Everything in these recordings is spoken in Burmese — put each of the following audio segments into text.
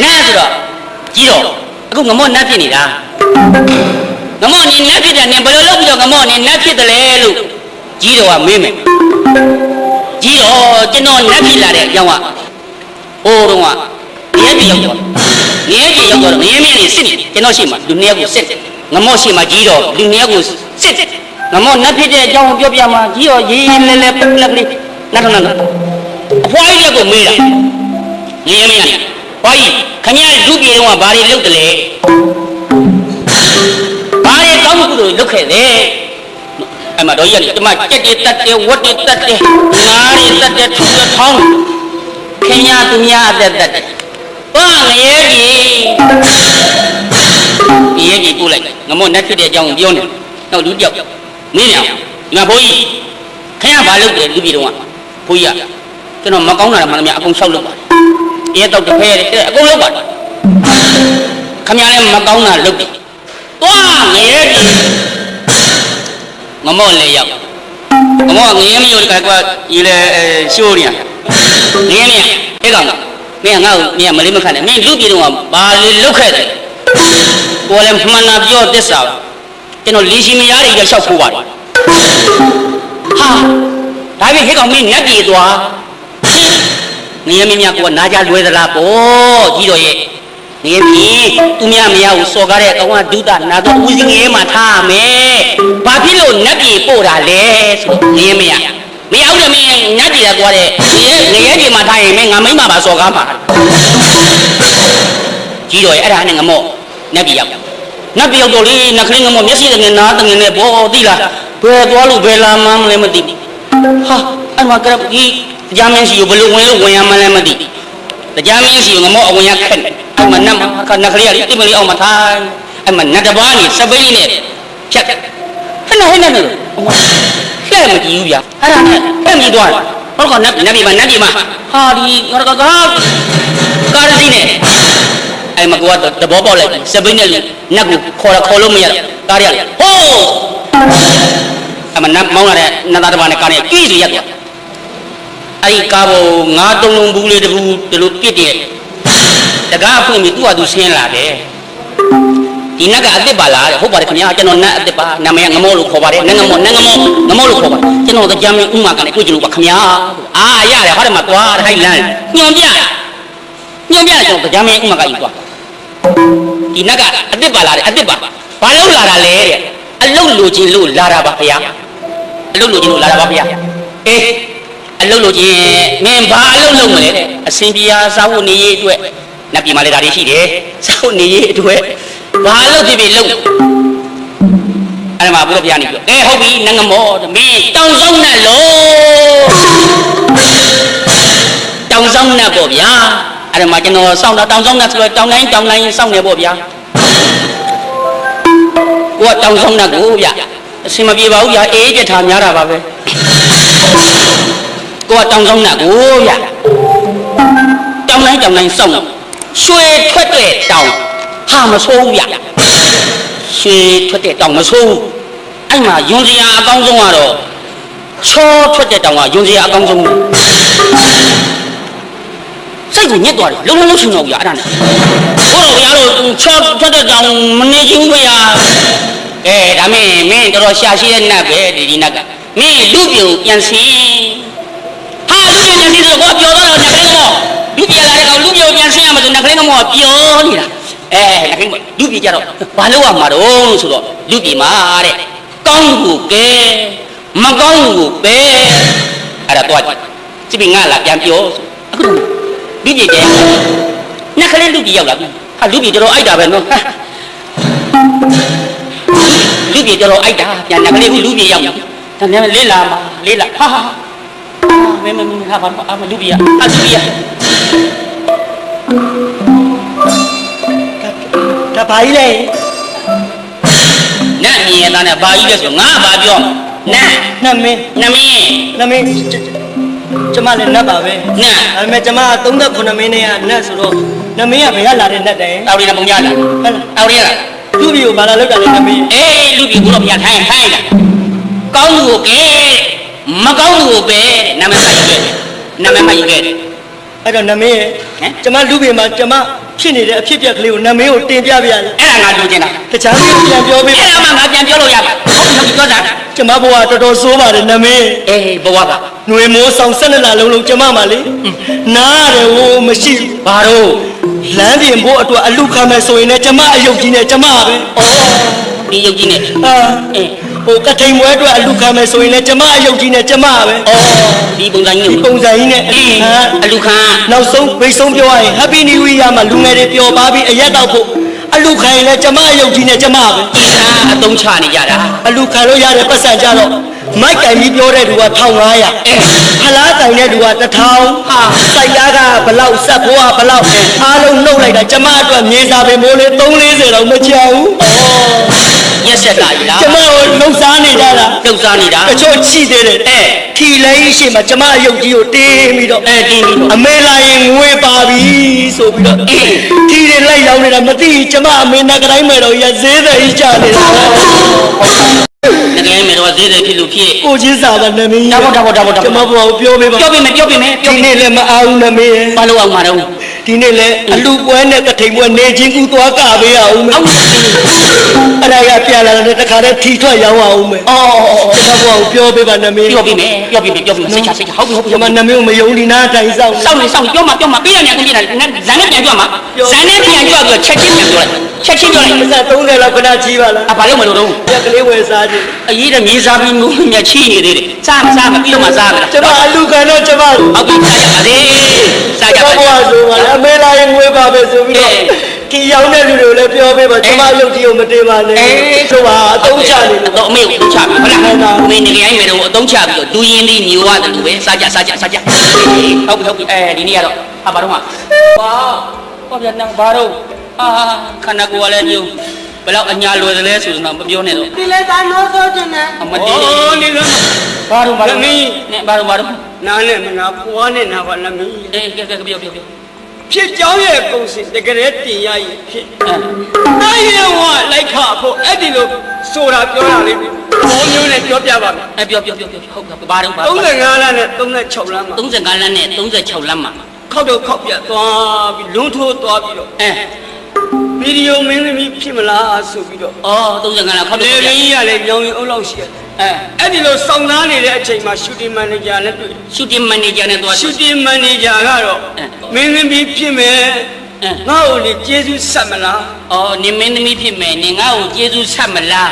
တဲ့နတ်နတ်ဆိုတော့ကြီးတော့အခုငမော့နတ်ဖြစ်နေတာငမော့နေနတ်ဖြစ်တယ်နင်ဘယ်လိုလုပ်ပြီးတော့ငမော့နေနတ်ဖြစ်တယ်လဲလို့ကြီးတော့ကမေးမယ်ကြီးတော့ကျွန်တော်နတ်ဖြစ်လာတဲ့အကြောင်းကဟိုတုန်းကရဲပြည်ရောက်တော့ရဲပြည်ရောက်တော့ငရဲမြင့်နေစစ်နေကျွန်တော်ရှိမှလူနှစ်ယောက်ကိုစစ်တယ်ငမော့ရှိမှကြီးတော့လူနှစ်ယောက်ကိုစစ်တယ်ငမော့နတ်ဖြစ်တဲ့အကြောင်းကိုပြောပြမှာကြီးတော့ရေးရေးလဲလဲပလက်ကလေးနတ်ထနတ်အဖွားကြီးကိုမေးတာငရဲမရနဲ့ ဘာကြီးခမရလူပြေတော့ကဘာတွေလုပ်တယ်လဲဘာတွေကောင်းမှုတွေလုပ်ခဲ့လဲအဲ့မှာတော့ကြီးကဒီမှာကြက်တွေတက်တယ်ဝတ်တွေတက်တယ်ငါးတွေတက်တယ်ထူထထောင်းခင်ညာသူများအသက်တက်တယ်ဘာငရဲကြီးငရဲကြီးပို့လိုက်ငမောနတ်ဖြစ်တဲ့အကြောင်းကိုပြောနေတော့လူတယောက်နင်းရအောင်ဒီမှာဘိုးကြီးခင်ဗျာဘာလုပ်တယ်လူပြေတော့ကဘိုးကြီးကကျွန်တော်မကောင်းတာမှန်တယ်များအကုန်လျှောက်လုပ်ပါတယ် ရဲတော့တဖဲတယ်အကုန်လုံးပါခမရလည်းမကောင်းတာလုပ်တယ်သွားငရဲကြီးငမော့လည်းရောက်ငမော့ငရဲမရောကကွာရေလေရှိုးနေရငရဲမြအဲ့ကောင်မင်းကငါ့ကိုမင်းကမလေးမခတ်နဲ့မင်းလူပြည်တော့ဘာလေလုတ်ခဲ့တယ်ကိုလည်းမှန်တာပြောသစ္စာကျွန်တော်လီရှိမရတွေရလျှောက်ဖို့ပါတယ်ဟာဒါပြင်ဟဲ့ကောင်မင်းညက်ပြေသွား ငရဲမင်းများကနာကြလွဲသလားပေါ့ကြီးတော်ရဲ့ငရဲမင်းသူများမရဘူးစော်ကားတဲ့အကောင်ကဒုတာနာတော့ဦးစီးငရဲမှာထားရမယ်ဘာဖြစ်လို့နတ်ပြည်ပို့တာလဲဆိုတော့ငရဲမရမရဘူးလေမင်းနတ်ပြည်ကသွားတဲ့ငရဲငရဲပြည်မှာထားရင်မင်းငါမိမပါစော်ကားမှာကြီးတော်ရဲ့အဲ့ဒါနဲ့ငမော့နတ်ပြည်ရောက်နတ်ပြည်ရောက်တော့လေနတ်ကလေးငမော့မျက်စိတငယ်နားတငယ်နဲ့ဘောသိလားဘယ်သွားလို့ဘယ်လာမှန်းလည်းမသိဘူးဟာအဲ့မှာကရပ်ကြီး တရားမင်းစီကိုဘယ်လိုဝင်လို့ဝင်ရမှန်းလည်းမသိတရားမင်းစီကိုငမောအဝင်ရခက်တယ်အဲ့မှာနတ်မကနတ်ကလေးကတိမလေးအောင်မထိုင်အဲ့မှာနတ်တပားနေစပိန်နဲ့ဖြတ်ဟဲ့နဲ့ဟဲ့နဲ့လို့အမလှဲ့မကြည့်ဘူးဗျာအဲ့ဒါနဲ့ဖက်မြည်သွားတယ်ဟုတ်ကနတ်နတ်ပြည်မှာနတ်ပြည်မှာဟာဒီငါကကားကားရစီနဲ့အဲ့မှာကွာတဘောပေါက်လိုက်စပိန်နဲ့နတ်ကိုခေါ်ရခေါ်လို့မရကားရဟိုးအမနတ်မောင်းလာတဲ့နတ်သားတစ်ပါးနဲ့ကားနဲ့ကြည့်စီရက်သွား အဲ့ဒီကားပေါ်ငါးတုံးလုံးဘူးလေးတစ်ဘူးဒီလိုပြစ်တဲ့တကားဖွင့်ပြီးသူ့ဟာသူဆင်းလာတယ်ဒီနတ်ကအစ်စ်ပါလားတဲ့ဟုတ်ပါတယ်ခင်ဗျာကျွန်တော်နတ်အစ်စ်ပါနာမည်ကငမောလို့ခေါ်ပါတယ်နတ်ငမောနတ်ငမောငမောလို့ခေါ်ပါတယ်ကျွန်တော်တို့ကြမ်းမင်းဥမာကလည်းတွေ့ကြလို့ပါခင်ဗျာအာရတယ်ဟာတယ်မှာသွားတဲ့ဟိုက်လန်းညွန်ပြညွန်ပြကျွန်တော်ကြမ်းမင်းဥမာကကြီးသွားဒီနတ်ကအစ်စ်ပါလားတဲ့အစ်စ်ပါဘာလို့လာတာလဲတဲ့အလုတ်လိုချင်လို့လာတာပါခင်ဗျာအလုပ်လုပ်ခြင်းလို့လာတာပါဗျာအေး အလုပ်လုပ်ခြင်းမင်းဘာအလုပ်လုပ်မလဲတဲ့အစင်ပြာစာဝတ်နေရေးအတွက်နတ်ပြည်မှာလည်းဒါတွေရှိတယ်စာဝတ်နေရေးအတွက်ဘာအလုပ်ဖြစ်ဖြစ်လုပ်အဲ့ဒါမှဘုရားဘုရားနေပြောအဲဟုတ်ပြီနငမောမင်းတောင်ဆောင်နဲ့လို့တောင်ဆောင်နဲ့ပေါ့ဗျာအဲ့ဒါမှကျွန်တော်စောင့်တာတောင်ဆောင်နဲ့ဆိုတော့တောင်တိုင်းတောင်တိုင်းစောင့်နေပေါ့ဗျာကိုကတောင်ဆောင်နဲ့ကိုဗျာအစင်မပြေပါဘူးဗျာအေးကြထားများတာပါပဲ ကိုကတောင်းဆောင်တာကိုဗျာတောင်းတိုင်းတောင်းတိုင်းစောင့်ရွှေထွက်တဲ့တောင်းဟာမဆိုးဘူးဗျာရွှေထွက်တဲ့တောင်းမဆိုးဘူးအဲ့မှာယွန်စရာအကောင်းဆုံးကတော့ချောထွက်တဲ့တောင်းကယွန်စရာအကောင်းဆုံးပဲစိတ်ကိုညစ်သွားတယ်လုံးလုံးလုံးချင်တော့ဗျာအဲ့ဒါနဲ့ဘို့တော်ဗျာတို့ချောထွက်တဲ့တောင်းမနေချင်ဘူးဗျာအဲဒါမင်းမင်းတော်တော်ရှာရှိတဲ့နတ်ပဲဒီဒီနတ်ကမင်းလူပြိုပြန်စင် ဟာလူပြိုပြန်စင်ဆိုတော့ပြောတော့နတ်ကလေးမောလူပြလာတဲ့ကောင်လူပြိုပြန်စင်ရမှာဆိုနတ်ကလေးမောပြောနေတာအဲနတ်ကလေးမောလူပြကြတော့ဘာလို့ရမှာတော့ဆိုတော့လူပြမှာတဲ့ကောင်းကိုကဲမကောင်းကိုပဲအဲ့ဒါတော့ကြည့်ပြီးငါလာပြန်ပြောဆိုအခုတော့လူပြကြနတ်ကလေးလူပြရောက်လာပြီဟာလူပြတော်တော်အိုက်တာပဲနော်လူပြေတော်တော်အိုက်တာပြန်နကလေးကလူပြေရောက်ပြီဒါမြန်လေးလာမှာလေးလာဟာဟာ မင်းမင်းဟာဘာအမလူပြေအလူပြေဒါဘာကြီးလဲနတ်မြင်သားနဲ့ဘာကြီးလဲဆိုငါဘာပြောနတ်နတ်မင်းနမင်းနတ်မင်းကျကျမလည်းနတ်ပါပဲနတ်ဒါပေမဲ့ကျမ39မင်းနဲ့ကနတ်ဆိုတော့နတ်မင်းကဘယ်ကလာတဲ့နတ်တယ်တောက်ရီနဲ့ပုံရလာဟုတ်လားတောက်ရီလားသူ့ဘီကိုဘာလာလောက်တာလဲနတ်မင်းအေးလူပြေကိုတော့ဘုရားထိုင်ထိုင်လာကောင်းသူကိုကဲ မကောင်းသူကိုပဲတဲ့နမမကြီးခဲ့နမမကြီးခဲ့အဲ့တော့နတ်မင်းရဲ့ဟမ် ကျမလူပြင်မှာကျမဖြစ်နေတဲ့အဖြစ်အပျက်ကလေးကိုနာမည်ကိုတင်ပြပြရလေအဲ့ဒါငါလိုချင်တာတခြားလေးကိုပြန်ပြောပေးအဲ့ဒါမှငါပြန်ပြောလို့ရပါဟုတ်ပြီဟုတ်ပြီပြောတာကျမဘဝတော်တော်ဆိုးပါတယ်နာမည်အေးဘဝပါຫນွေမိုးဆောင်ဆက်လက်လာလုံးလုံးကျမမှလေနားရတယ်ဟိုမရှိဘူးဘာတော့လမ်းပြင်ဖို့အတွက်အလူခံမယ်ဆိုရင်လည်းကျမအယုတ်ကြီးနဲ့ကျမပဲဒီရုပ်ကြီးနဲ့အာ အေး ဟိုကထိန်ပွဲအတွက်အလူခံမယ်ဆိုရင်လည်းကျမအယုတ်ကြီးနဲ့ကျမပဲဒီပုံစံကြီးဒီနဲ့ပုံစံကြီးနဲ့အေးဟာအလူခံနောက်ဆုံးဘိတ်ဆုံးပြောရရင် Happy New Year မှာလူငယ်တွေပျော်ပါပြီးအရက်တော့ဖို့အလူခံရင်လည်းကျမအယုတ်ကြီးနဲ့ကျမပဲဒီကအတုံးချနေကြတာအလူခံလို့ရတဲ့ပတ်စံကြတော့မိုက်ကင်ကြီးပြောတဲ့လူက1500အေးဖလားကင်တဲ့လူက1000ဟာစိုက်သားကဘလောက်ဆက်ဖို့ကဘလောက်အားလုံးနှုတ်လိုက်တာကျမအတွက်မြေစာပင်မိုးလေး340တော့မချဘူး ရက်ဆက်လာပြီလားကျမကိုလှုပ်ရှားနေကြတာလှုပ်ရှားနေတာတချို့ချိသေးတယ်အဲထီလဲရှိမှကျမအယုတ်ကြီးကိုတင်းပြီးတော့အဲတင်းပြီးတော့အမေလာရင်ငွေပါပြီဆိုပြီးတော့အေးထီတွေလိုက်ရောက်နေတာမသိဘူးကျမအမေနဲ့ကတိုင်းမယ်တော့ရဈေးသည်ကြီးချနေတာတကယ်မယ်တော့ဈေးတယ်ဖြစ်လို့ဖြစ်ကိုချင်းစာပါနမင်းဒါပေါ့ဒါပေါ့ဒါပေါ့ဒါပေါ့ကျမဘုရားကိုပြောပေးပါပြောပြမယ်ပြောပြမယ်ပြောဒီပြမယ်နေ့လည်းမအားဘူးနမင်းဘာလို့အောင်မှာတော့ ဒီနေ့လည်းအလူပွဲနဲ့ကထိန်ပွဲနေချင်းကူသွားကပေးရအောင်မယ်အောက်အဲ့ဒါကပြန်လာတဲ့တခါတည်းထီထွက်ရောက်အောင်မယ်အော်ကျမဘုရားကိုပြောပေးပါနမင်းပြောပြမယ်ပြောပြမယ်ပြောပြမယ်စိတ်ချစိတ်ချဟုတ်ပြီဟုတ်ပြီကျမနမင်းကိုမယုံဒီနာတိုင်းစောင့်စောင့်နေစောင့်နေပြောမှာပြောမှာပြီးရနေကုန်ပြတာဇန်နဲ့ပြန်ပြောမှာဇန်နဲ့ပြန်ပြောပြီးချက်ချင်းပြန်ပြောလိုက်ချက်ချင်းပြောလိုက်ပစ30လောက်ခဏကြီးပါလားအဘာလို့မလို့တော့ရက်ကလေးဝယ်စားခြင်းအရေးတဲ့မြေစားပြီးမျိုးမြချီနေသေးတယ်စားမစားမပြီးတော့မှစားမလားကျမအလူခံတော့ကျမဟုတ်ပြီစားကြပါစေစားကြပါဘုစေရားဆိုပါလားအမေလာရင်ငွေပါပဲဆိုပြီးတော့ဒီရောက်တဲ့လူတွေကိုလည်းပြောပေးပါကျမရုပ်ကြီးကိုမတင်ပါနဲ့ဆိုပါအသုံးချနေလို့တော့အမေကိုချပြီဟုတ်လားအမေနေကြိုင်းမယ်တော့အတုံးချပြီးတော့ဒူရင်လေးမျိုးရတယ်လို့ပဲစားကြစားကြစားကြဟုတ်ပြီဟုတ်ပြီအဲဒီနေ့ကတော့ဟာဘာတော့မှာဘာဟောပြန်တော့ဘာတော့အာခန္ဓာကိုယ်ကလည်းညို့ဘယ်တော့အညာလွယ်တယ်လဲဆိုတော့မပြောနဲ့တော့ဒီလေသာနိုးဆိုချင်တယ်အမတေးနေလားဘာတော့ဘာတော့နဲ့ဘာတော့ဘာတော့နားနဲ့မနာပွားနဲ့နာပါလားမင်းအေးကဲကဲပြောပြောပြော ဖြစ်ကြောင်းရဲ့ကုံစင်တကယ်တင်ရရင်ဖြစ်အဲနိုင်ရင်ဝလိုက်ခဖို့အဲ့ဒီလိုဆိုတာပြောတာလေးဘောမျိုးနဲ့ပြောပြပါမယ်အဲပြောပြောပြောပြောဟုတ်ကဲ့ဘာတော့ဘာ35လမ်းနဲ့36လမ်းမှာ35လမ်းနဲ့36လမ်းမှာခောက်တော့ခောက်ပြသွားပြီးလွန်းထိုးသွားပြီးတော့အဲဗီဒီယိုမင်းသမီးဖြစ်မလားဆိုပြီးတော့အော်35လမ်းခေါက်လေတော့ရင်းကြီးကလည်းညောင်ရင်အုပ်လောက်ရှိတယ် အဲအဲ့ဒီလိုစောင့်သားနေတဲ့အချိန်မှာရှူတင်မန်နေဂျာနဲ့တွေ့ရှူတင်မန်နေဂျာနဲ့သွားရှူတင်မန်နေဂျာကတော့အဲမင်းသမီးဖြစ်မယ်အဲငါ့ကိုလေကျေးဇူးဆက်မလားအော်နင်မင်းသမီးဖြစ်မယ်နင်ငါ့ကိုကျေးဇူးဆက်မလား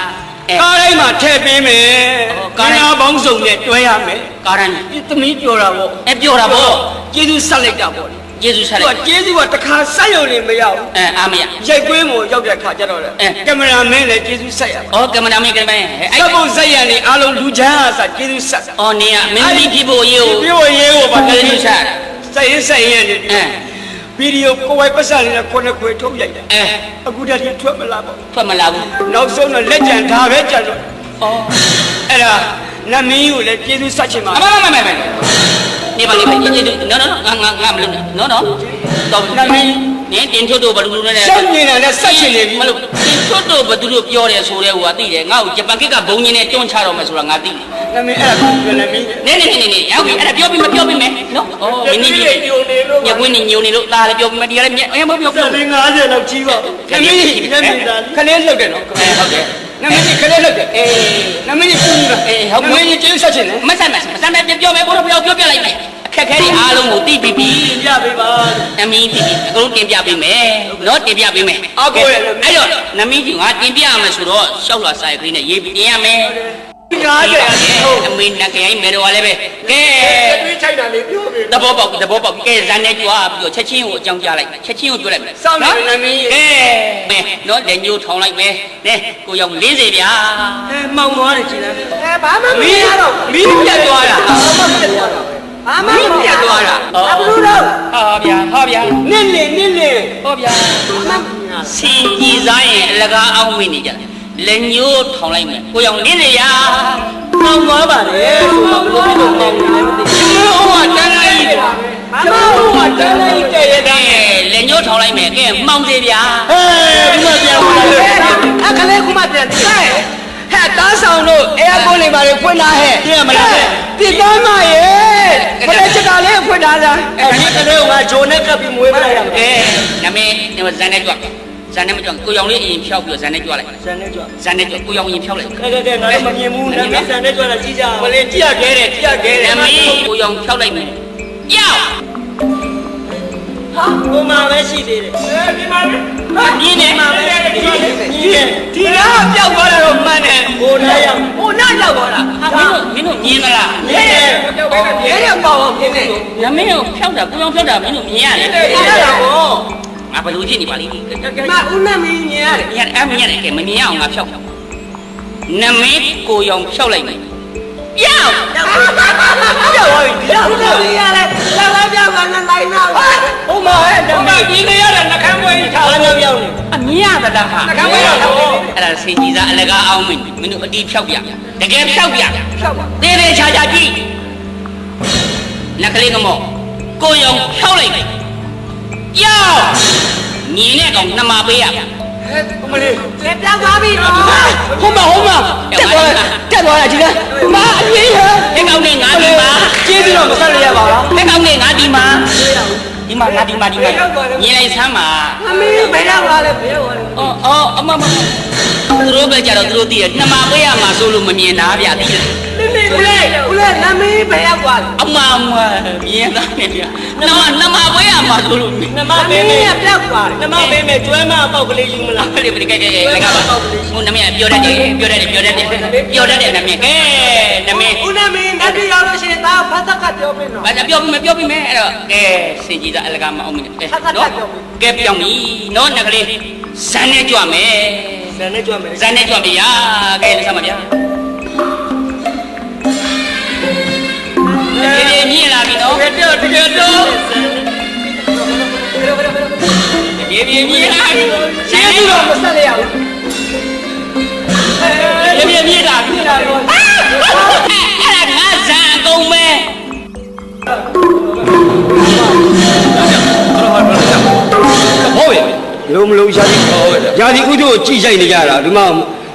အဲကားတိုင်းမှာထည့်ပေးမယ်အော်ကားကားတိုင်းတိုင်းပေါင်းစုံနဲ့တွဲရမယ်ကာရန်ဒီသမီးပြောတာပေါ့အဲပြောတာဗောကျေးဇူးဆက်လိုက်တာပေါ့လေ ကျေးဇူးဆက်သူလိုကက်ကျေးဇူးကတစ်ခါဆက်ရုံနဲ့မရဘူးအဲအာမရရိုက်ကွင်းကိုရောက်တဲ့ခါကျတော့လေအဲကင်မရာမင်းလည်းကျေးဇူးဆက်ရပါအော်ကင်မရာမန်ကင်မရာမန်အဲ့ဆက်ဖို့ဆက်ရနေအားလုံးလူချမ်းအားစားကျေးဇူးဆက်အော်နင်ကမင်းသမီးဖြစ်ဖို့ရေးကိုဒီပြောရေးကိုပါကျေးဇူးဆက်ဆက်ရင်ဆက်ရင်နေအဲဗီဒီယိုကိုယ်ဝိုင်ပတ်စံလေးနဲ့ခုနှစ်ခွေထုတ်ရိုက်တယ်အဲအခုတည်းကထွက်မလာပါဘူးထွက်မလာဘူးနောက်ဆုံးတော့လက်ကြံဒါပဲကြံတော့အော်အဲ့ဒါနတ်မင်းကိုလည်းကျေးဇူးဆက်ချင်ပါအမမမမမနေ ပါနေပါကျေးဇူးနော်နော်ငါငါငါမလို့နော်နော်တော့နမင်းနင်တင်ထုတ်တော့ဘယ်လိုလုပ်လဲဆက်မြင်တယ်နဲ့ဆက်ချင်နေပြီမလို့တင်ထုတ်တော့ဘယ်သူတို့ပြောတယ်ဆိုတဲ့ဟိုကသိတယ်ငါ့ကိုဂျပန်ကိကဘုံညင်းနဲ့တွန်းချတော့မယ်ဆိုတာငါသိတယ်နတ်မင်းအဲ့ဒါပြောနတ်မင်းနေနေနေနေနေရောက်ပြီအဲ့ဒါပြောပြီးမပြောပြီးမယ်နော်ဩမင်းကြီးညက်ဝင်းနေညိုနေလို့ตาလည်းပြောပြီးမဒီကလည်းအဲမပြောပြပြောတ်လေး90လောက်ကြီးပါနတ်မင်းနတ်မင်းသားခလေးလှုပ်တယ်နော်အဲဟုတ်တယ် နတ်မင်းခလေးလှုပ်တယ်အေးနတ်မင်းပူတာအေးဟုတ်နတ်မင်းကျေးဇူးဆက်ချင်တယ်မဆန်မဆန်မဆန်ပဲပြောမယ်ဘိုးတို့ပြောပြောပြလိုက်မယ်အခက်ခဲတွေအားလုံးကိုသိပြီးပြီပြပေးပါအမင်းသိပြီအကုန်တင်ပြပေးမယ်နော်တင်ပြပေးမယ်အဲ့တော့နမင်းကြီးကတင်ပြရမယ်ဆိုတော့ရှောက်လာစာရိုက်ကလေးနဲ့ရေးပြီးတင်ရမယ်90ရာ ဟုတ်အမေနကရိုင်းမယ်တော့လည်းပဲကဲတွေးချိုက်တာလေးပြောပေးသဘောပေါက်သဘောပေါက်ကဲဇန်နဲ့ကြွားပြီးတော့ချက်ချင်းကိုအကြောင်းကြားလိုက်ချက်ချင်းကိုပြောလိုက်မယ်စောင့်နေနတ်မင်းကဲမယ်နော်လက်ညှိုးထောင်လိုက်မယ်နဲကိုရောက်40ဗျာအဲမောင်သွားတယ်ကြည်လားအဲဘာမှမမီးရတော့မီးပြတ်သွားတာဘာမှမမီးပြတ်သွားတာအဘလူတော့ဟာဗျာဟာဗျာနစ်လင်နစ်လင်ဟောဗျာစင်ကြီးစားရင်အလကားအောင်မိနေကြတယ် လက်ညှိုးထောင်လိုက်မယ်ကိုရောက်40ဗျာမောင်သွားပါတယ်ဆိုတော့ဘယ်လိုဖြစ်လို့မောင်နေလဲမသိဘူးဟိုကတန်းလိုက်တယ်ဘာကျမှမတို့ကတန်းလိုက်တဲ့ရကဲတဲ့လက်ညှိုးထောင်လိုက်မယ်ကဲမှောင်စေဗျာဟဲ့ဒီမှာပြန်ဝင်လာလို့အခလေးကမှပြန်တယ်ဟဲ့တားဆောင်လို့အဲအကုန်းလေးပါလေဖွင့်လာဟဲ့ပြရမလားဒီတိုင်းမရဲ့ကဲခလေးချက်ကလေးဖွင့်ထားလားအဲ့ဒီကလေးကဂျိုနဲ့ကပ်ပြီးမွေးမလိုက်ရမယ်ကဲနမေဇန်နဲ့ကြွ ဇန်နဲ့မကြွကိုရောင်လေးအရင်ဖြောက်ပြီးဇန်နဲ့ကြွလိုက်ဆန်နဲ့ကြွဇန်နဲ့ကြွကိုရောင်ရင်ဖြောက်လိုက်ကဲကဲကဲငါလည်းမမြင်ဘူးနာမည်ဆန်နဲ့ကြွလာကြည့်ကြအောင်ဘလေးကြည့်ရခဲတယ်ကြည့်ရခဲတယ်နမေကိုရောင်ဖြောက်လိုက်မယ်ယောက်ဟိုမှာပဲရှိသေးတယ်မြင်းနေမှာပဲရှိသေးတယ်ကြီးတယ်ဒီလားပျောက်သွားတာတော့မှန်တယ်ဟိုထဲရောက်ဟိုနောက်ရောက်သွားတာဟာမင်းတို့မင်းတို့မြင်မလားမြင်တယ်ရဲရဲပေါ့ပေါ့ဖြစ်နေနမေကိုဖြောက်တာကိုရောင်ဖြောက်တာမင်းတို့မြင်ရတယ်တယ်ရတာကို ငါဘယ်လိုဖြစ်နေပါလိမ့်မဦးနမင်းမြင်ရတယ်မြင်အဲ့မြင်ရတယ်ကဲမမြင်အောင်ငါဖြောက်နမေကိုရောင်ဖြောက်လိုက်မယ်ယောက်ပြောက်သွားပြီရောက်သွားပြီရတယ်လာလာပြောက်ကလည်းလိုက်နာပါဟိုမှာဟဲ့နာမည်ဒီကရတဲ့နှကန်းပွဲကြီးထားဘာလို့ပြောင်းနေအမြင်ရသလားဟာနှကန်းပွဲရောက်တော့အဲ့ဒါစင်ကြီးစားအလကားအောင်မင်းမင်းတို့အတီးဖြောက်ပြတကယ်ဖြောက်ပြဖြောက်ပါသေးသေးချာချာကြည့်နက်ကလေးကမော့ကိုရောင်ဖြောက်လိုက် မယ်ယောက်မြင်တဲ့ကောင်နှမပေးရမလေးလက်ပြောက်သွားပြီနော်ဟိုမှာဟိုမှာတက်သွားတက်သွားတာကြီးလားမာအမြင်ရတဲ့ကောင်နဲ့ငါဒီမှာကျေးပြီးတော့မဆက်ရရပါလားတဲ့ကောင်နဲ့ငါဒီမှာဒီမှာငါဒီမှာဒီမှာမြင်လိုက်ဆမ်းပါအမေဘယ်ရောက်လာလဲဘယ်ရောက်လာလဲအော်အော်အမမသူတို့ပဲကြတော့သူတို့သိတယ်နှမပေးရမှာဆိုလို့မမြင်တာဗျာသိတယ် ဦးလေးဦးလေးနမင်းဘယ်ရောက်သွားလဲအမမမြင်သားနေဗျာနှမနှမပေးရမှာဆိုလို့နမအမေပေးမယ်ကပြောက်သွားတယ်နမပေးမယ်ကျွဲမအပေါက်ကလေးယူမလားအဲ့ဒီကဲကဲကဲလက်ကပါဟိုနမရပြောတတ်တယ်ပြောတတ်တယ်ပြောတတ်တယ်ပြောတတ်တယ်နမရကဲနမရဦးနမင်းလက်ပြရောက်လို့ရှိရင်ဒါဖတ်သက်ကပြောပြနော်ဘာသာပြောပြီးမပြောပြီးမယ်အဲ့တော့ကဲစင်ကြီးသားအလကားမအောင်မင်းကဲနော်ကဲပြောင်းပြီနော်နကလေးဇန်နဲ့ကြွမယ်ဆန်နဲ့ကြွမယ်ဇန်နဲ့ကြွပြီယာကဲလက်ဆက်ပါဗျာ တကယ်တော့တကယ်တော့ဒီမြင်မြင်လာပြီကျေးဇူးတော်မဆက်ရဘူးဒီမြင်မြင်လာပြီအဲ့ဒါငါဇန်အကုန်ပဲဟုတ်ရဲ့လုံးမလုံးရှားပြီးရာဒီဥဒ္ဓကိုကြိဆိုင်နေကြတာဒီမှာ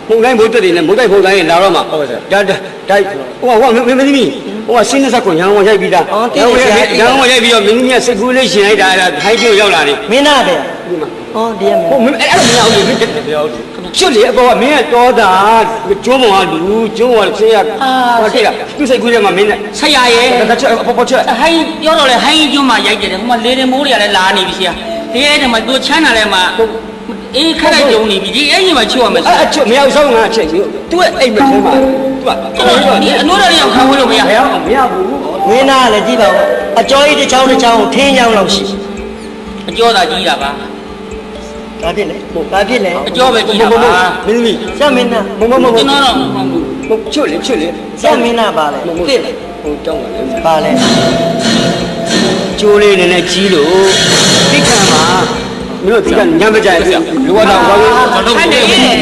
မုန်တိုင်းဘုတ်တက်တွေနဲ့မုန်တိုင်းဘုတ်တိုင်းလာတော့မှာဟုတ်ကဲ့ဒါဒါဟိုဟိုမင်းမင်းသမီး ဟိုကစင်းနေဆက်ကိုညာဝန်ရိုက်ပြီးသားညာဝန်ရိုက်ပြီးတော့မင်းကြီးကစိတ်ကူးလေးရှင်လိုက်တာအဲ့ဒါဟိုင်းပြုတ်ရောက်လာတယ်မင်းသားပဲဟောဒီရမယ်ဟိုမင်းအဲ့ဒါမရဘူးလေချွတ်လေအပေါ်ကမင်းကတော်တာကျွန်းပေါ်ကလူကျွန်းပေါ်ကဆေးရဟောတိလားသူစိတ်ကူးထဲမှာမင်းနဲ့ဆရာရဲ့ဒါချွတ်ပေါ်ပေါ်ချွတ်ဟိုင်းပြောတော့လေဟိုင်းကျွန်းမှာရိုက်တယ်ဟိုမှာလေတင်မိုးတွေကလည်းလာနေပြီဆရာဒီအဲ့ဒီမှာသူချမ်းသာလဲမှာအေးခက်လိုက်ကြုံနေပြီဒီအဲ့ဒီမှာချို့ရမယ်ဆရာအဲ့ချွတ်မရအောင်ဆောင်းငါချက်ယူသူကအိမ်မထဲမှာ သူကကျွန်တော်ဒီအနိုးတော်ရောက်ခံဝင်လို့မရမရအောင်မရဘူးမင်းသားလည်းကြည့်ပါဦးအကျော်ကြီးတစ်ချောင်းတစ်ချောင်းထင်းချောင်းလောက်ရှိအကျော်သာကြီးတာပါဘာဖြစ်လဲဘာဖြစ်လဲအကျော်ပဲကြီးတာပါမင်းသမီးဆက်မင်းသားမမမမကျွန်တော်တော့မချွတ်လေချွတ်လေဆက်မင်းသားပါလေသိတယ်ဟိုတောင်းပါလေပါလေကျိုးလေးနည်းနည်းကြီးလို့တိခံမှာ မင်းတို့ဒီကညမကြိုက်လူကတော့ဝါဝင်း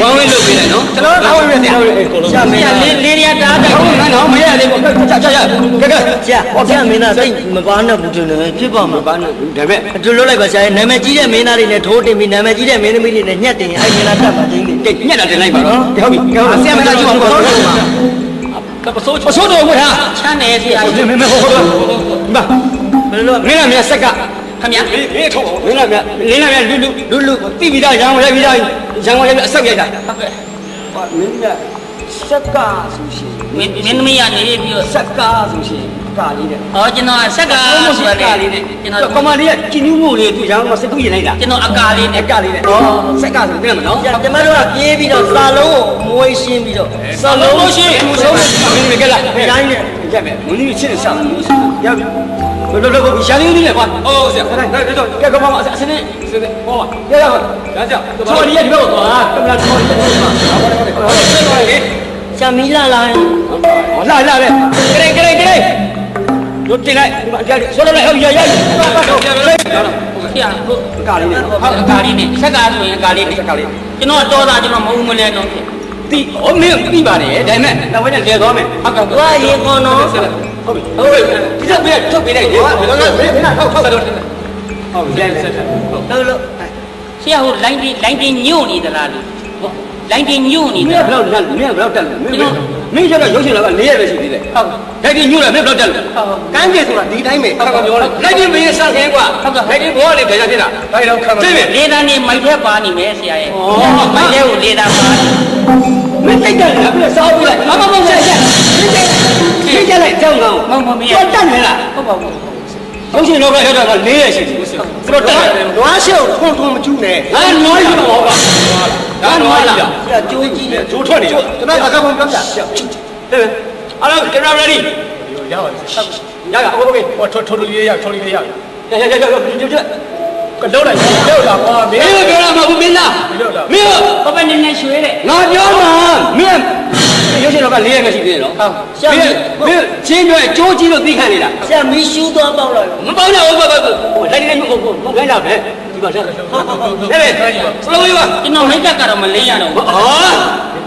ဝါဝင်းလုပ်ပေးလိုက်နော်ကျွန်တော်တော့ဝါဝင်းနေလို့ရှာမင်းလေးလေးရတားတယ်ဟုတ်ငါတော့မရသေးဘူးချာချာချာကဲကဲဆရာဆရာမင်းသားသိမပါနဲ့ဘူးတူတယ်ဖြစ်ပါမှာဘာနဲ့ဒါမဲ့အတူလွတ်လိုက်ပါဆရာနာမည်ကြီးတဲ့မင်းသားတွေနဲ့ထိုးတင်ပြီးနာမည်ကြီးတဲ့မင်းသမီးတွေနဲ့ညက်တင်အဲ့မင်းသားတက်ပါချင်းတွေတိတ်ညက်တာတင်လိုက်ပါနော်ဟုတ်ပြီဆရာမကကြည့်ပါဦးဘာလို့လဲကပစိုးပစိုးတော့ဝတ်ဟာချမ်းတယ်ဆရာမင်းမဟုတ်ဟုတ်ဘာဘယ်လိုမင်းကမြတ်ဆက်က ခမညာမင်းမင်းထုတ်မင်းကမြတ်လင်းကမြတ်လူလူလူလူတိပြီးသားရံဝင်လိုက်ပြီးသားရံဝင်လိုက်အဆောက်ရိုက်တာဟုတ်ကဲ့ဟာမင်းကဆက်ကဆိုရှင်မင်းမင်းသမီးကနေပြီးတော့ဆက်ကဆိုရှင်ကာလေးတဲ့ဟောကျွန်တော်ဆက်ကဆိုတာလေကျွန်တော်ကမာလေးကကျင်းနှူးမှုလေးသူရံမစက်ကူရင်လိုက်တာကျွန်တော်အကာလေးနဲ့အကလေးနဲ့ဩဆက်ကဆိုပြင်မနော်ကျမတို့ကပြေးပြီးတော့စာလုံးကိုမွေးရှင်းပြီးတော့စလုံးလို့ရှိရင်ဆုံးမင်းမကလာတိုင်းနဲ့ရမယ်မင်းကြီးချစ်စားရပြီဘယ် လိုလုပ်ရှာလေးလေးလေကွာဟုတ်ဆရာဒါတော့ကဲကမမအစနေစနေဟောပါရရပါဒါကြောင့်ချော်ဒီရဲ့ဒီဘက်ကိုသွားကမလာချော်ဒီရဲ့ဒီဘက်ကိုသွားဟုတ်တယ်ဟုတ်တယ်ဟုတ်တယ်ချမီလာလာဟောလာလာပဲကလေးကလေးကလေးတို့တင်လိုက်ဒီမှာကြည့်ဆောလိုက်ဟောရရဟုတ်တော့ဆရာဟုတ်ကာလေးနဲ့ဟုတ်အကာလေးနဲ့ဆက်ကဆိုရင်အကာလေးနဲ့ဆက်ကလေးကျွန်တော်တော်တာကျွန်တော်မဟုတ်မလဲတော့တီဩမင်းပြီးပါတယ်ဒါပေမဲ့တော့ဝင်းနဲ့လဲသွားမယ်ဟုတ်ကဲ့သွားရေကောနော် ဟုတ်ပြီဟုတ်ပြီဒီကဘေးထုတ်ပေးလိုက်လေဘယ်လိုလဲဘယ်နဲ့ထုတ်ထုတ်တော့ဟုတ်ပြီဆက်ဆက်ဟုတ်လို့လို့ဆရာဟိုလိုင်းတင်လိုင်းတင်ညို့နေသလားလို့လိုင်းတင်ညို့နေမသင်းလားဘယ်လောက်တက်မင်းဘယ်လောက်တက်လဲမင်းကျွန်တော်မင်းကျတော့ရုပ်ရှင်လောက၄ရက်ပဲရှိသေးတယ်ဟုတ်ဒါကြီးညို့တယ်မင်းဘယ်တော့တက်လဲကန်းပြေဆိုတာဒီတိုင်းပဲဟုတ်ကဲ့ပြောလိုက်လက်ကြီးမင်းဆက်ခင်ကွာဟုတ်ကဲ့လက်ကြီးဘောကနေကြာဖြစ်တာဒါတော့ခံမသိပြီလေသာနေမိုက်ထဲပါနေမယ်ဆရာရဲ့မိုက်ထဲကိုလေသာပါနေမင်းတိတ်တယ်လားပြီးတော့စားဘူးလိုက်မမမဆက်ဆက်မင်းကြ ချင်းကြလိုက်ကြောက်ကောင်မောင်မမီးရတက်နေလားဟုတ်ပါဘူးဘုရှင်လောကရောက်တာက၄ရက်ရှိပြီသူတို့တက်တယ်လွားရှုပ်ထွန်းထွန်းမကျူးနဲ့ဟာနွားရှုပ်ဟောကဒါနွားလားကျိုးကြီးကျိုးထွက်နေတယ်ကျွန်တော်ကကမပြောပြတယ်အဲ့တော့ camera ready ရပါပြီရပါ OK OK ဟောထော်ထော်လေးရရထော်လေးရရရရရရ ကြည့်ကြည့်ကလုံးလိုက်လောက်တာကွာမမင်းင်းပြောတာမဟုတ်ဘူးမင်းလားမင်းပပနေနေရွှေတဲ့ငါပြောမှာမင်းရုပ်ရှင်လောက၄ရက်ပဲရှိသေးတယ်နော်ဟုတ်မင်းမင်းချင်းတွေကြိုးကြီးလို့သိခံနေတာဆရာမီးရှူးသွားပေါက်လိုက်မပေါင်းနဲ့ဟုတ်ပါဘူးလိုက်နေမဟုတ်ဘူးမခိုင်းတာပဲဒီပါဆက်ဟုတ်ဟုတ်ဟုတ်ဟဲ့စလုံးကြီးပါကျွန်တော်မိတ်ကကတော့မလိမ့်ရတော့ဘူးဟာ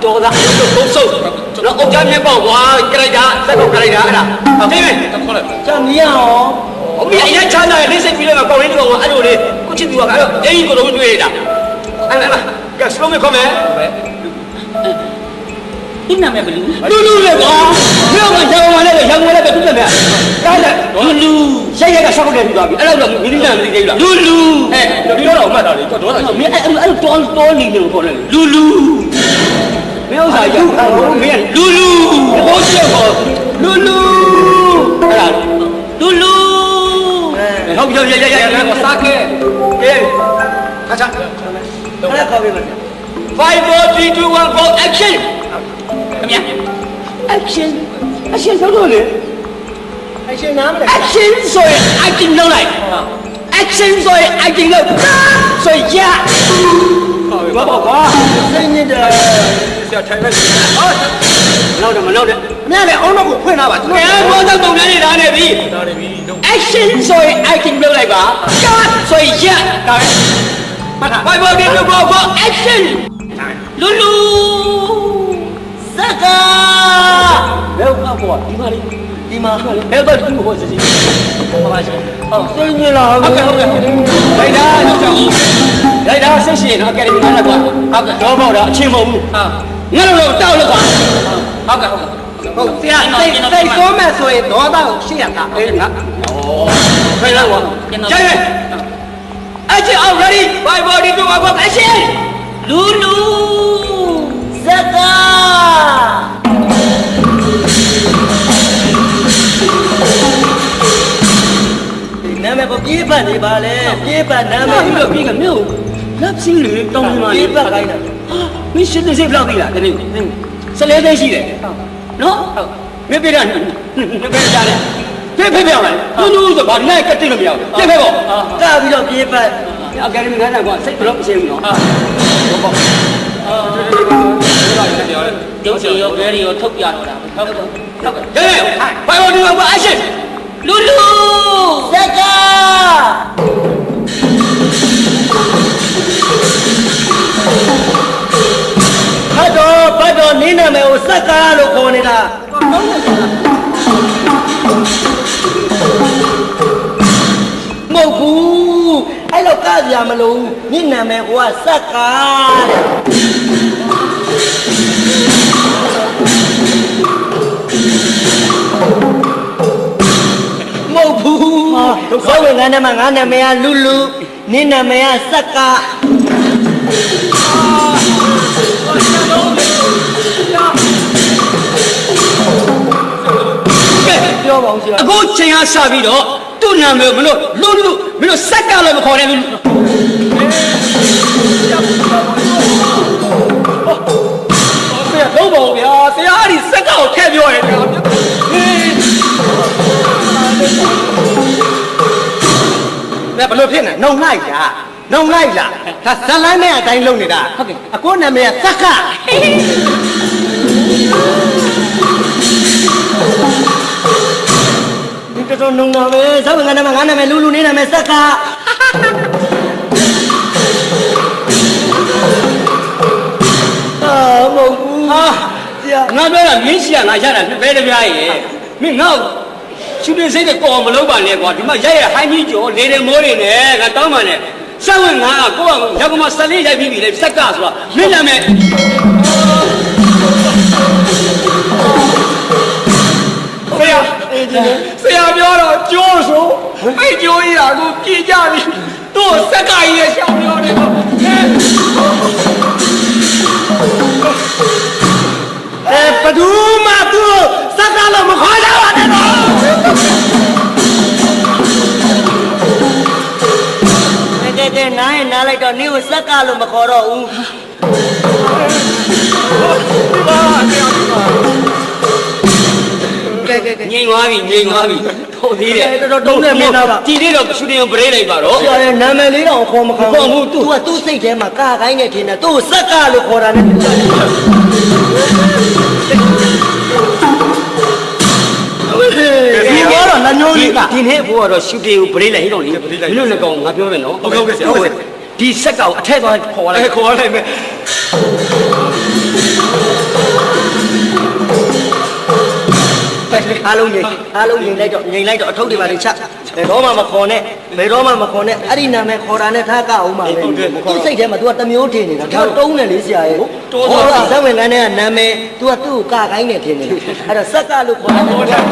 တော်သားဘုံဆုပ်ကျွန်တော်အုတ်ကြမ်းပေါက်ကွာကြလိုက်တာစက်ကိုကြလိုက်တာအဲ့ဒါသိပြီခေါ်လိုက်ဆရာမီးရအောင်။အမေအရင်ချမ်းသာရဲ့လေးစိတ်ပြီးလဲမှာပေါင်ရင်းတော့အဲ့လိုလေကို ချစ်သူကအဲ့တော့အင်းကိုတော့တွေ့နေတာ။အဲ့လားကစလုံးမခေါ်မယ်ဒီနာမည်ဘလူး။လူလူလေကွာ။ပြောင်းမှရောင်းမှလည်းရောင်းမှလည်းပဲသူ့လည်း။ကားလည်းလူလူရိုက်ရိုက်ကဆောက်တယ်ပြီးသွားပြီ။အဲ့တော့မင်းလည်းမသိသေးဘူးလားလူလူ။အဲ့ဒီတော့မှတ်တာလေတော်တော်မင်းအဲ့အဲ့တော်တော်နေလို့ခေါ်တယ်လူလူ။မင်းဥစ္စာရောက်တာမင်းလူလူဘိုးရှိတော့လူလူအဲ့ဒါလူလူဟုတ်ပြီရရရရကိုစားခဲ့။ကဲခါချ ခဏခေါ်ပေးပါ5 4 3 2 1 go action ခင်ဗျာ action action ဆိုလို့လေအရှင်နားမလဲ action ဆိုရင် acting လုပ်လိုက် action ဆိုရင် acting လုပ်ဆိုရင်ရဘာပေါ့ကွာစိတ်ညစ်တယ်ဆရာထိုင်လိုက်နောက်တယ်မနောက်တယ် မြတ်လည်းအုံးတော့ကိုဖွင့်လာပါကျွန်ဘယ်တော်ဘောတော့ပုံနေနေတာနေပြီဒါနေပြီတော့ action ဆိုရင် acting လုပ်လိုက်ပါ cut ဆိုရင်ရဒါပဲမှတ်တာဘာဘောဒီလိုဘောဘော action လူလူစက္ကာဘယ်ဘောဘောဒီမှာလေးဒီမှာဘယ်ဘောဒီဘောစီစီဘာပါရှင်ဟုတ်စိတ်ညစ်လာဟုတ်ကဲ့ဟုတ်ကဲ့လိုက်တာကြောက်လိုက်တာဆက်ရှင်နော်အကယ်ဒမီနားကွာဟုတ်ကဲ့တော့ပေါ့တော့အချင်းမဟုတ်ဘူးဟာငါတို့တော့တောက်လို့ကွာဟုတ်ကဲ့ဟုတ်ကဲ့ ဟုတ်ဆရာစိတ်စိတ်သုံးမဲ့ဆိုရင်ဒေါသကိုရှေ့ရတာအေးငါဖိုင်လာကွာကျိုင်းမယ်အချင်းအောင် ready bye body to go action လူလူစက္ကာနာမည်ကိုပြေးပတ်နေပါလေပြေးပတ်နာမမည်င်းတို့ပြီးကမြို့လက်စင်းလေတောင်းမှပြေးပတ်ခိုင်းတာမင်းရှင်းတဲ့စိတ်ဘယ်လောက်ပြီလားတနေ့ဆလဲသိရှိတယ် နော်မင်းပြတာနှစ်ပဲကြားတယ်ဖေးဖေးပြောင်းလိုက်သူသူဆိုဘာနဲ့ကတ်တိလို့မရဘူးဖေးဖေးပေါ့ကပြီးတော့ပြေးပတ်အကယ်ဒမီကကွာစိတ်ဘယ်လောက်မရှိဘူးနော်ရုပ်ရှင်ရောဘဲရီရောထုတ်ပြတော့တာဟုတ်ကဲ့ဟုတ်ကဲ့ဟဲ့ bye body to go action လူလူစက္ကာဘတ် တော်ဘတ်တော်နင်းနာမည်ကိုစက္ကာလို့ခေါ်နေတာမဟုတ်ဘူးအဲ့လိုကကြရမလို့နင်းနာမည်ကစက္ကာတဲ့မဟုတ်ဘူးဘောဝင်ငန်းထဲမှာငါနာမည်ကလူလူနင်းနာမည်ကစက္ကာ ပြောပါဦးဆရာအခုချိန်အားစပြီးတော့သူ့နာမည်ကိုမလို့လုံးလို့မင်းတို့စက်ကလို့မခေါ်နဲ့လို့ဆရာလုံးပါဦးဗျာဆရာအဲ့ဒီစက်ကောက်ထည့်ပြောရဲကွာဘယ်လိုဖြစ်နေနှုံလိုက်တာနှုံလိုက်လားဒါဇလန်းနဲ့အတိုင်းလုပ်နေတာဟုတ်ကဲ့အကိုနာမည်ကသက္က တော်တော်နုံနာပဲဇောင်းငါနာမငါနာမလူလူနေနာမစက္ကာအာမဟုတ်ဘူးဟာဆရာငါပြောတာမင်းရှိရငါရတာဘယ်တပြားရဲ့မင်းငါ့ကိုရှူတင်စိတ်နဲ့ကော်မလုပ်ပါနဲ့ကွာဒီမှာရိုက်ရဟိုင်းကြီးကျော်လေတယ်မိုးတွေနဲ့ငါတောင်းပါနဲ့စက်ဝင်ငါကကိုယ့်ကရောက်မှစလေးရိုက်ပြီးပြီလေစက်ကဆိုတာမင်းနာမည်ဆရာပြောတော့ကျိုး ဆိုအဲ့ကျိုးကြီးကအခုပြေကြပြီသူ့ကိုစက်ကကြီးရဲ့ရှောင်းပြောတယ်ကောအဲဘဒူးမသူ့စက္ကလို့မခေါ်ကြပါနဲ့တော့ကဲကဲနားရင်နားလိုက်တော့နင်းကိုစက်ကလို့မခေါ်တော့ဘူးကဲကဲကဲငြိ မ်သွားပြီငြိမ်သွားပြီထို့သေးတယ်တော်တော်တုံးနေမင်းသားကကြည်လေးတော့ရှူတင်ကိုပရိလိုက်ပါတော့ဆရာရဲ့နာမည်လေးတော့ခေါ်မခံဘူး तू ကသူ့စိတ်ထဲမှာကာခိုင်းနေတယ်သူ့စက်ကလို့ခေါ်တာနဲ့ဒီဘောတော့လက်ညှိုးလေးကဒီနေ့ဘိုးကတော့ရှူတင်ကိုပရိလိုက်ဟိတော့လေမင်းတို့လည်းကောင်းငါပြောမယ်နော်ဟုတ်ကဲ့ဟုတ်ကဲ့ဆရာဟုတ်ကဲ့ဒီစက်ကောင်အထက်သွားခေါ်လိုက်အဲ့ခေါ်လိုက်မယ် အားလုံးငိမ့်အားလုံးငိမ့်လိုက်တော့ငိမ့်လိုက်တော့အထုပ်တွေပါလေချဘယ်တော့မှမခေါ်နဲ့ဘယ်တော့မှမခေါ်နဲ့အဲ့ဒီနာမည်ခေါ်တာနဲ့ထားကအောင်ပါပဲသူ့စိတ်ထဲမှာ तू ကတမျိုးထင်နေတာဒါတုံးတယ်လေဆရာရဲ့ဟိုကဇဝင်ကန်းတဲ့နာမည် तू ကသူ့ကိုကခိုင်းနေထင်နေတာအဲ့တော့စက်ကလို့ခေါ်တာ